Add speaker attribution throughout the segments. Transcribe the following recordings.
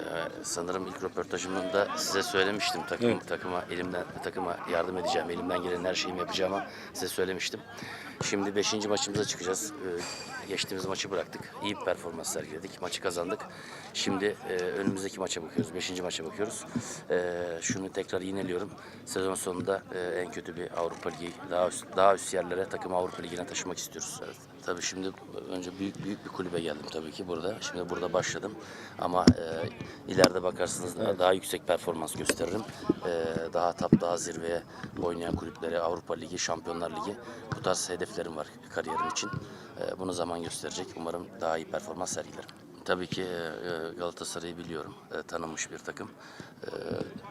Speaker 1: Ee, sanırım ilk röportajımda size söylemiştim takım takıma elimden takıma yardım edeceğim, elimden gelen her şeyimi yapacağımı size söylemiştim. Şimdi 5. maçımıza çıkacağız. Ee, geçtiğimiz maçı bıraktık. İyi bir performans sergiledik. Maçı kazandık. Şimdi e, önümüzdeki maça bakıyoruz. 5. maça bakıyoruz. Ee, şunu tekrar yineliyorum. Sezon sonunda e, en kötü bir Avrupa Ligi, daha üst, daha üst yerlere takımı Avrupa Ligi'ne taşımak istiyoruz. Evet. Tabii şimdi önce büyük büyük bir kulübe geldim tabii ki burada. Şimdi burada başladım. Ama e, ileride bakarsınız daha, daha yüksek performans gösteririm. E, daha tap, daha zirveye oynayan kulüplere, Avrupa Ligi, Şampiyonlar Ligi bu tarz hedeflerim var kariyerim için. E, bunu zaman gösterecek. Umarım daha iyi performans sergilerim. Tabii ki e, Galatasaray'ı biliyorum. E, Tanınmış bir takım. E,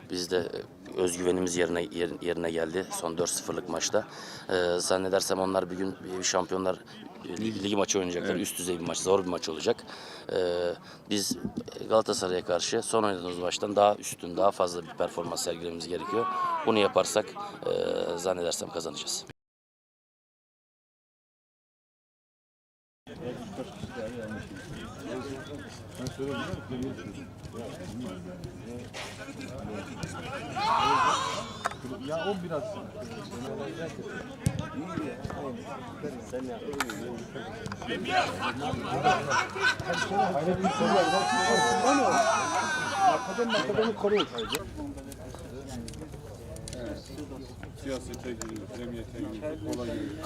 Speaker 1: Biz de e, özgüvenimiz yerine yer- yerine geldi son 4-0'lık maçta. E, Zannedersem onlar bir gün bir Ligi maçı oynayacaklar. Üst düzey bir maç, zor bir maç olacak. E, Biz Galatasaray'a karşı son oynadığımız maçtan daha üstün, daha fazla bir performans sergilememiz gerekiyor. Bunu yaparsak e, zannedersem kazanacağız.
Speaker 2: Ya o biraz Arkadan arkadan koruyor sadece.
Speaker 3: Siyasete giriyor, cemiyete giriyor, kolay giriyor.